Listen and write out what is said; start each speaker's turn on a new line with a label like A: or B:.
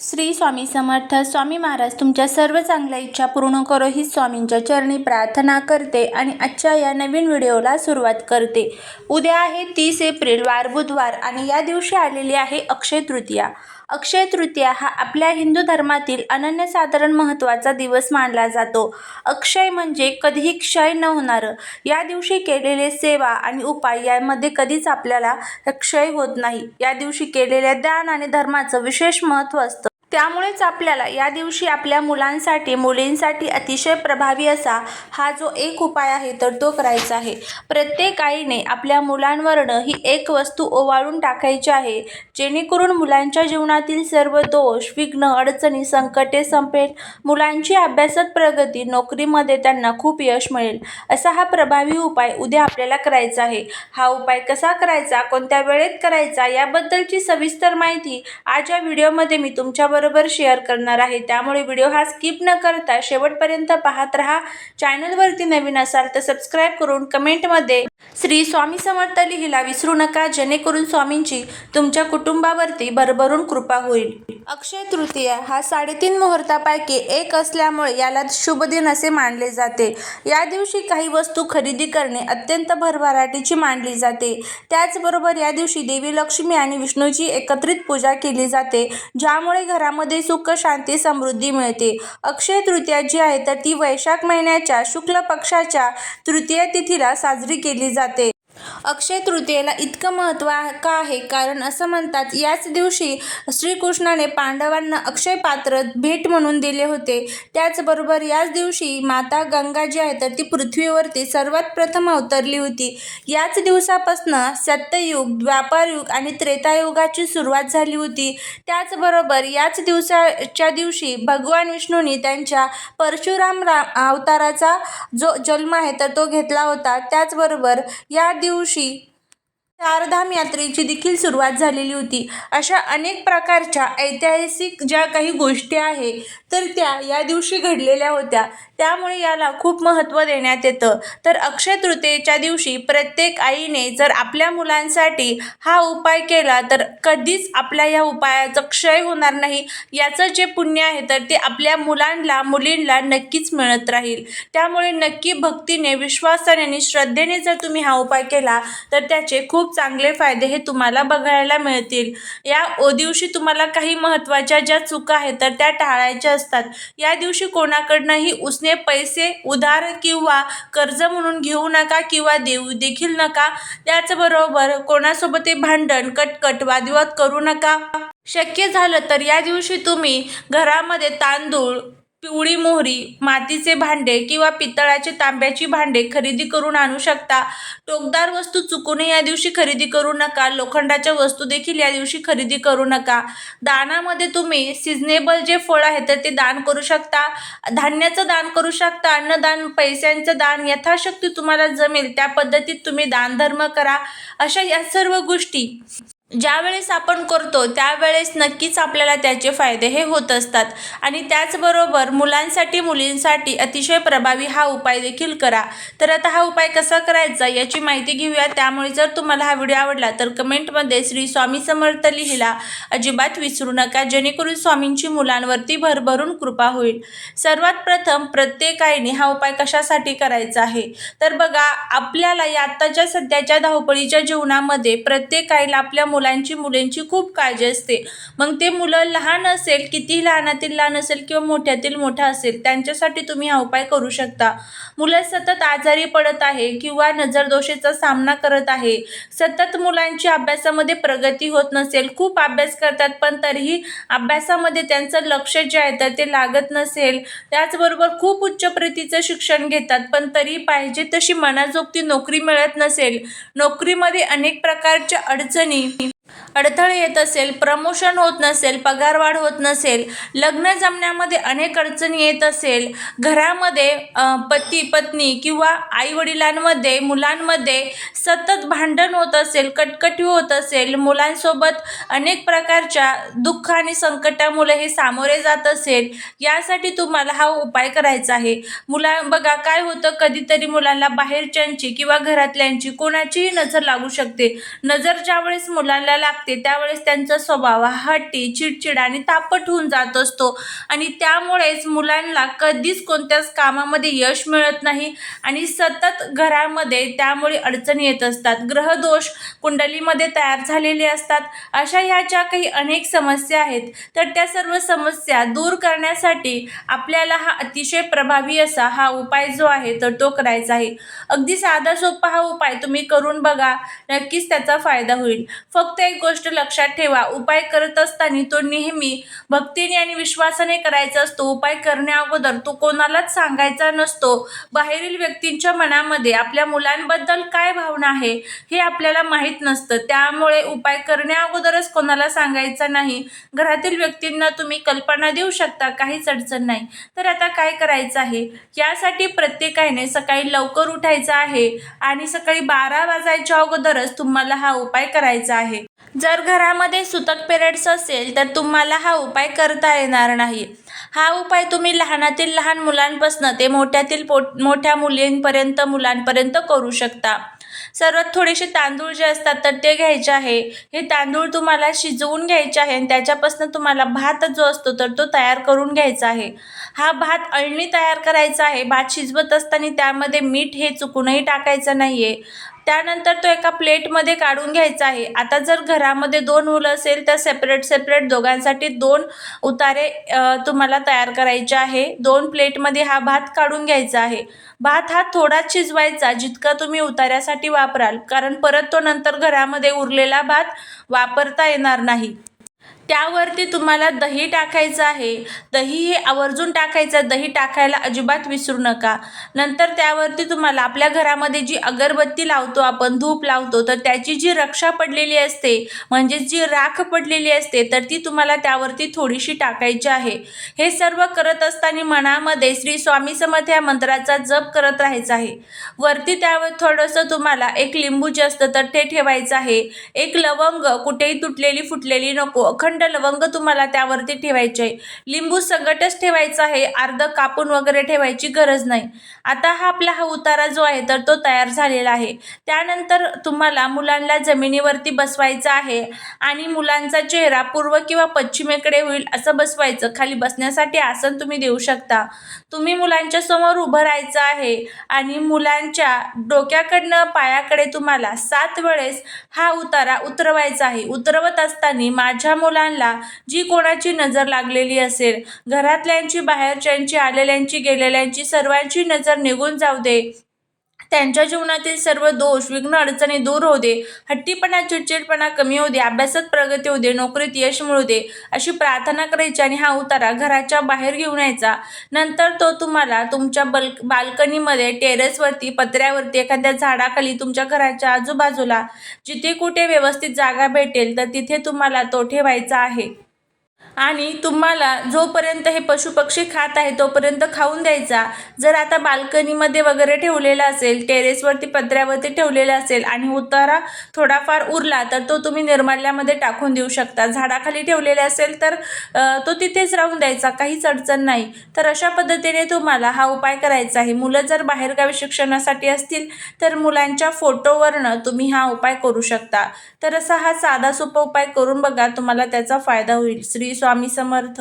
A: श्री स्वामी समर्थ स्वामी महाराज तुमच्या सर्व चांगल्या इच्छा पूर्ण करो ही स्वामींच्या चरणी प्रार्थना करते आणि आजच्या या नवीन व्हिडिओला सुरुवात करते. उद्या आहे तीस एप्रिल वार बुधवार आणि या दिवशी आलेली आहे अक्षय तृतीया. अक्षय तृतीया हा आपल्या हिंदू धर्मातील अनन्यसाधारण महत्त्वाचा दिवस मानला जातो. अक्षय म्हणजे कधीही क्षय न होणारं. या दिवशी केलेले सेवा आणि उपाय यामध्ये कधीच आपल्याला क्षय होत नाही. या दिवशी केलेल्या दान आणि धर्माचं विशेष महत्त्व असतं. त्यामुळेच आपल्याला या दिवशी आपल्या मुलांसाठी मुलींसाठी अतिशय प्रभावी असा हा जो एक उपाय आहे तर तो करायचा आहे. प्रत्येक आईने आपल्या मुलांवरनं ही एक वस्तू ओवाळून टाकायची आहे जेणेकरून मुलांच्या जीवनातील सर्व दोष विघ्न अडचणी संकटे संपेल. मुलांची अभ्यासात प्रगती नोकरीमध्ये त्यांना खूप यश मिळेल. असा हा प्रभावी उपाय उद्या आपल्याला करायचा आहे. हा उपाय कसा करायचा कोणत्या वेळेत करायचा याबद्दलची सविस्तर माहिती आज या व्हिडिओमध्ये मी तुमच्या तुमच्याबरोबर शेअर करणार आहे. त्यामुळे व्हिडिओ हा स्किप न करता शेवटपर्यंत पाहत राहा. चॅनलवरती नवीन असाल तर सबस्क्राईब करून कमेंटमध्ये श्री स्वामी समर्थ लिहिला विसरू नका जेणेकरून स्वामींची तुमच्या कुटुंबावरती भरभरून कृपा होईल. अक्षय तृतीया हा साडेतीन मुहूर्तापैकी एक असल्यामुळे याला शुभ दिन असे मानले जाते. या दिवशी काही वस्तू खरेदी करणे अत्यंत भरभराटीची मानली जाते. त्याचबरोबर या दिवशी देवी लक्ष्मी आणि विष्णूची एकत्रित पूजा केली जाते ज्यामुळे घरामध्ये सुख शांती समृद्धी मिळते. अक्षय तृतीया जी आहे तर ती वैशाख महिन्याच्या शुक्ल पक्षाच्या तृतीय तिथीला साजरी केली जाते. Espérate. अक्षय तृतीयेला इतकं महत्त्व का आहे? कारण असं म्हणतात याच दिवशी श्रीकृष्णाने पांडवांना अक्षय पात्र भेट म्हणून दिले होते. त्याचबरोबर याच दिवशी माता गंगा जी आहे तर ती पृथ्वीवरती सर्वात प्रथम अवतरली होती. याच दिवसापासून सत्ययुग व्यापारयुग आणि त्रेतायुगाची सुरुवात झाली होती. त्याचबरोबर याच दिवसाच्या दिवशी भगवान विष्णूंनी त्यांच्या परशुराम रा अवताराचा जो जन्म आहे तर तो घेतला होता. त्याचबरोबर या दिवशी she चारधाम यात्रेची देखील सुरुवात झालेली होती. अशा अनेक प्रकारच्या ऐतिहासिक ज्या काही गोष्टी आहे तर त्या या दिवशी घडलेल्या होत्या. त्यामुळे याला खूप महत्त्व देण्यात येतं. तर अक्षय तृतीयेच्या दिवशी प्रत्येक आईने जर आपल्या मुलांसाठी हा उपाय केला तर कधीच आपल्या या उपायाचं क्षय होणार नाही. याचं जे पुण्य आहे तर ते आपल्या मुलांना मुलींना नक्कीच मिळत राहील. त्यामुळे नक्की भक्तीने विश्वासाने आणि श्रद्धेने जर तुम्ही हा उपाय केला तर त्याचे खूप खूप चांगले फायदे हे तुम्हाला बघायला मिळतील. या ओ दिवशी तुम्हाला काही महत्त्वाच्या ज्या चुका आहेत तर त्या टाळायच्या असतात. या दिवशी कोणाकडनंही उसने पैसे उधार किंवा कर्ज म्हणून घेऊ नका किंवा देऊ देखील नका. त्याचबरोबर कोणासोबतही भांडण कटकट वादविवाद करू नका. शक्य झालं तर या दिवशी तुम्ही घरामध्ये तांदूळ पिवळी मोहरी मातीचे भांडे किंवा पितळाचे तांब्याची भांडे खरेदी करून आणू शकता. टोकदार वस्तू चुकूनही या दिवशी खरेदी करू नका. लोखंडाच्या वस्तू देखील या दिवशी खरेदी करू नका. दानामध्ये तुम्ही सिजनेबल जे फळ आहे तर ते दान करू शकता. धान्याचं दान करू शकता. अन्नदान पैशांचं दान यथाशक्ती तुम्हाला जमेल. त्या पद्धतीत तुम्ही दानधर्म करा. अशा या सर्व गोष्टी ज्यावेळेस आपण करतो त्यावेळेस नक्कीच आपल्याला त्याचे फायदे हे होत असतात. आणि त्याचबरोबर मुलांसाठी मुलींसाठी अतिशय प्रभावी हा उपाय देखील करा. तर आता हा उपाय कसा करायचा याची माहिती घेऊया. त्यामुळे जर तुम्हाला हा व्हिडिओ आवडला तर कमेंटमध्ये श्री स्वामी समर्थ लिहिला. अजिबात विसरू नका. जेणेकरून स्वामींची मुलांवरती भरभरून कृपा होईल. सर्वात प्रथम प्रत्येक आईने हा उपाय कशासाठी करायचा आहे? तर बघा आपल्याला या आत्ताच्या सध्याच्या धावपळीच्या जीवनामध्ये प्रत्येक आईला आपल्या मुलांची मुलींची खूप काळजी असते. मग ते मुलं लहान असेल किती लहानातील लहान असेल किंवा मोठ्यातील मोठा असेल त्यांच्यासाठी तुम्ही हा उपाय करू शकता. मुलं सतत आजारी पडत आहे किंवा नजरदोषेचा सामना करत आहे. सतत मुलांची अभ्यासामध्ये प्रगती होत नसेल खूप अभ्यास करतात पण तरीही अभ्यासामध्ये त्यांचं लक्ष जे आहे तर ते लागत नसेल. त्याचबरोबर खूप उच्च प्रतीचं शिक्षण घेतात पण तरी पाहिजे तशी मनाजोगती नोकरी मिळत नसेल. नोकरीमध्ये अनेक प्रकारच्या अडचणी अडथळे येत असेल प्रमोशन होत नसेल पगारवाढ होत नसेल लग्न जमण्यामध्ये अनेक अडचणी येत असेल घरामध्ये पती पत्नी किंवा आईवडिलांमध्ये मुलांमध्ये सतत भांडण होत असेल कटकटी होत असेल मुलांसोबत अनेक प्रकारच्या दुःख आणि संकटामुळे हे सामोरे जात असेल यासाठी तुम्हाला हा उपाय करायचा आहे. मुला बघा काय होतं कधीतरी मुलांना बाहेरच्यांची किंवा घरातल्यांची कोणाचीही नजर लागू शकते. नजर ज्यावेळेस मुलांना करायला लागते त्यावेळेस त्यांचा स्वभाव हा हट्टी चिडचिड आणि तापट होऊन जात असतो. आणि त्यामुळेच मुलांना कधीच कोणत्याच कामामध्ये यश मिळत नाही आणि सतत घरामध्ये त्यामुळे अडचणी येत असतात. ग्रहदोष कुंडलीमध्ये तयार झालेले असतात. अशा ह्या ज्या काही अनेक समस्या आहेत. तर त्या सर्व समस्या दूर करण्यासाठी आपल्याला हा अतिशय प्रभावी असा हा उपाय जो आहे तर तो करायचा आहे. अगदी साधा सोपा हा उपाय तुम्ही करून बघा. नक्कीच त्याचा फायदा होईल. फक्त एक गोष्ट लक्षात ठेवा. उपाय करत असताना तो नेहमी भक्तीने आणि विश्वासाने करायचा असतो. उपाय करण्या अगोदर तो कोणालाच सांगायचा नसतो. बाहेरील व्यक्तींच्या मनामध्ये आपल्या मुलांबद्दल काय भावना आहे हे आपल्याला माहीत नसतं. त्यामुळे उपाय करण्या अगोदरच कोणाला सांगायचा नाही. घरातील व्यक्तींना तुम्ही कल्पना देऊ शकता काहीच अडचण नाही. तर आता काय करायचं आहे? यासाठी प्रत्येकाने सकाळी लवकर उठायचं आहे आणि सकाळी बारा वाजायच्या अगोदरच तुम्हाला हा उपाय करायचा आहे. जर घरामध्ये सुतक पिरियड्स असेल तर तुम्हाला हा उपाय करता येणार नाही. हा उपाय तुम्ही लहानातील लहान मुलांपासून ते मोठ्यातील पोट मोठ्या मुलींपर्यंत मुलांपर्यंत करू शकता. सर्वात थोडेसे तांदूळ जे असतात तर ते घ्यायचे आहे. हे तांदूळ तुम्हाला शिजवून घ्यायचे आहे आणि त्याच्यापासून तुम्हाला भात जो असतो तर तो तयार करून घ्यायचा आहे. हा भात अळणी तयार करायचा आहे. भात शिजवत असताना त्यामध्ये मीठ हे चुकूनही टाकायचं नाही आहे त्यानंतर तो एका प्लेटमध्ये काढून घ्यायचा आहे. आता जर घरामध्ये दोन मुलं असेल तर सेपरेट सेपरेट दोघांसाठी दोन उतारे तुम्हाला तयार करायचे आहे. दोन प्लेटमध्ये हा भात काढून घ्यायचा आहे. भात हा थोडा शिजवायचा जितका तुम्ही उतार्यासाठी वापराल. कारण परत तो नंतर घरामध्ये उरलेला भात वापरता येणार नाही. त्यावरती तुम्हाला दही टाकायचं आहे. दही हे आवर्जून टाकायचं दही टाकायला अजिबात विसरू नका. नंतर त्यावरती तुम्हाला आपल्या घरामध्ये जी अगरबत्ती लावतो आपण धूप लावतो तर त्याची जी रक्षा पडलेली असते म्हणजे जी राख पडलेली असते तर ती तुम्हाला त्यावरती थोडीशी टाकायची आहे. हे सर्व करत असताना मनामध्ये श्री स्वामी समर्थ या मंत्राचा जप करत राहायचा आहे. वरती त्यावर थोडंसं तुम्हाला एक लिंबू जे असतं तर ते ठेवायचं आहे. एक लवंग कुठेही तुटलेली फुटलेली नको. अखंड लवंग तुम्हाला त्यावरती ठेवायचे आहे. लिंबू सगटच ठेवायचा आहे. अर्ध कापून वगैरे ठेवायची गरज नाही. आता हा आपला हा उतारा जो आहे तर तो तयार झालेला आहे. त्यानंतर तुम्हाला मुलांना जमिनीवरती बसवायचा आहे आणि मुलांचा चेहरा पूर्व किंवा पश्चिमेकडे होईल असं बसवायचं. खाली बसण्यासाठी आसन तुम्ही देऊ शकता. तुम्ही मुलांच्या समोर उभं राहायचं आहे आणि मुलांच्या डोक्याकडनं पायाकडे तुम्हाला सात वेळेस हा उतारा उतरवायचा आहे. उतरवत असताना माझ्या मुलांना जी कोणाची नजर लागलेली असेल. घरातल्यांची बाहेरच्यांची आलेल्यांची गेलेल्यांची सर्वांची नजर निघून जाऊ दे. त्यांच्या जीवनातील सर्व दोष विघ्न अडचणी दूर होऊ दे. हट्टीपणा चिडचिडपणा कमी होऊ दे. अभ्यासात प्रगती होऊ दे. नोकरीत यश मिळू दे. अशी प्रार्थना करायची आणि हा उतारा घराच्या बाहेर घेऊन यायचा. नंतर तो तुम्हाला तुमच्या बल बाल्कनीमध्ये टेरेसवरती पत्र्यावरती एखाद्या झाडाखाली तुमच्या घराच्या आजूबाजूला जिथे कुठे व्यवस्थित जागा भेटेल तर तिथे तुम्हाला तो ठेवायचा आहे. आणि तुम्हाला जोपर्यंत हे पशुपक्षी खात आहे तोपर्यंत खाऊन द्यायचा. जर आता बाल्कनीमध्ये वगैरे ठेवलेला असेल टेरेसवरती पत्र्यावरती ठेवलेला असेल आणि उतारा थोडाफार उरला तर तो तुम्ही निर्माल्यामध्ये टाकून देऊ शकता. झाडाखाली ठेवलेला असेल तर तो तिथेच राहून द्यायचा काहीच अडचण नाही. तर अशा पद्धतीने तुम्हाला हा उपाय करायचा आहे. मुलं जर बाहेरगावी शिक्षणासाठी असतील तर मुलांच्या फोटोवरनं तुम्ही हा उपाय करू शकता. तर असा हा साधा सोपा उपाय करून बघा तुम्हाला त्याचा फायदा होईल. श्री स्वामी समर्थ.